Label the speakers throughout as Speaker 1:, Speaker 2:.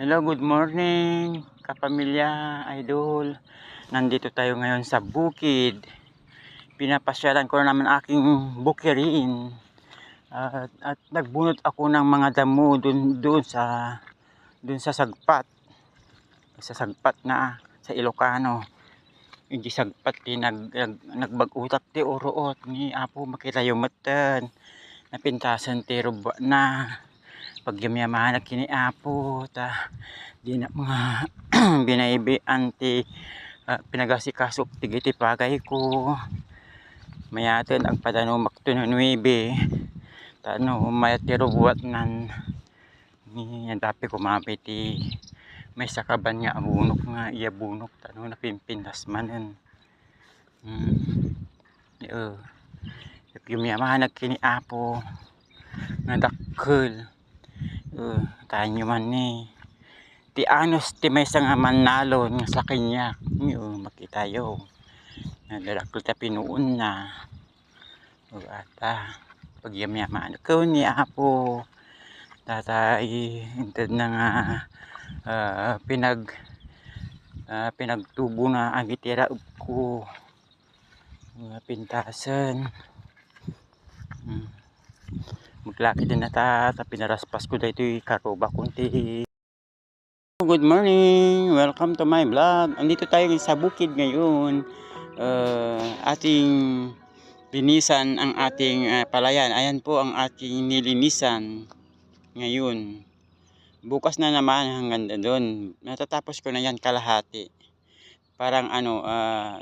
Speaker 1: Hello, good morning, kapamilya, idol. Nandito tayo ngayon sa bukid. Pinapasyalan ko na naman aking bukirin. At, at nagbunot ako ng mga damo dun, dun sa dun sa sagpat. Sa sagpat na sa Ilocano. Hindi sagpat ti nag, nag, nagbag-utak ti uruot ni Apo makita yung matan. Napintasan ti ruba na pagyamyamahan kini Apo ta di na mga binaibi anti uh, pinagasikaso tigiti pagay ko. Mayaten ang padano maktuno nuibe tano mayatiro buat nan. Ni dapi kumapi ti may sakaban nga abunok nga iya bunok tano napimpindas manen hmm. Yo. Yumyamahan kini Apo. Nga dakkel Uh, tayo man ni. Ti anos ti may nga manalo nga sa kanya. Yo makita yo. Nadalakol ta pinuon na. O ata pagyamyaman. Ko ni apo. Tatay inted na nga uh, pinag uh, pinagtubo na ang itira ko. Mga pintasan maglaki din na ta ta pinaraspas ko dito yung karoba kunti. Good morning! Welcome to my vlog. Andito tayo sa bukid ngayon. Uh, ating linisan ang ating uh, palayan. Ayan po ang ating nilinisan ngayon. Bukas na naman hanggang doon natatapos ko na yan kalahati. Parang ano uh,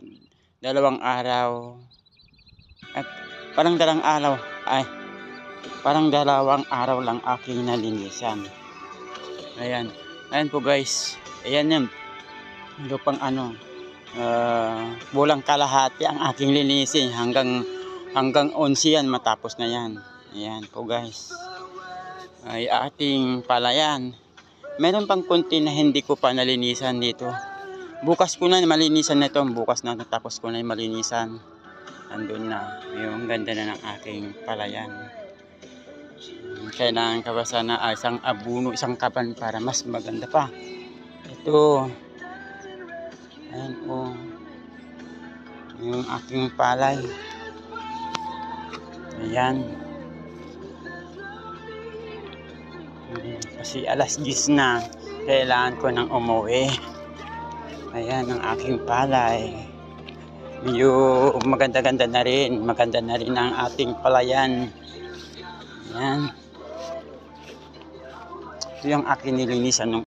Speaker 1: dalawang araw. At parang dalang araw. Ay parang dalawang araw lang aking nalinisan. Ayan. Ayan po guys. Ayan yan lupang ano uh, bulang kalahati ang aking linisin. Hanggang hanggang 11 yan matapos na yan. Ayan po guys. Ay ating palayan. Meron pang konti na hindi ko pa nalinisan dito. Bukas ko na malinisan na bukas na natapos ko na malinisan. Andun na. Yung ganda na ng aking palayan kailangan ka ba sana ah, isang abuno, isang kaban para mas maganda pa. Ito. Ayan po. Yung aking palay. Ayan. Kasi alas 10 na. Kailangan ko nang umuwi. Ayan ang aking palay. Medyo maganda-ganda na rin. Maganda na rin ang ating palayan. Ayan. Ito yung akin nilinisan nung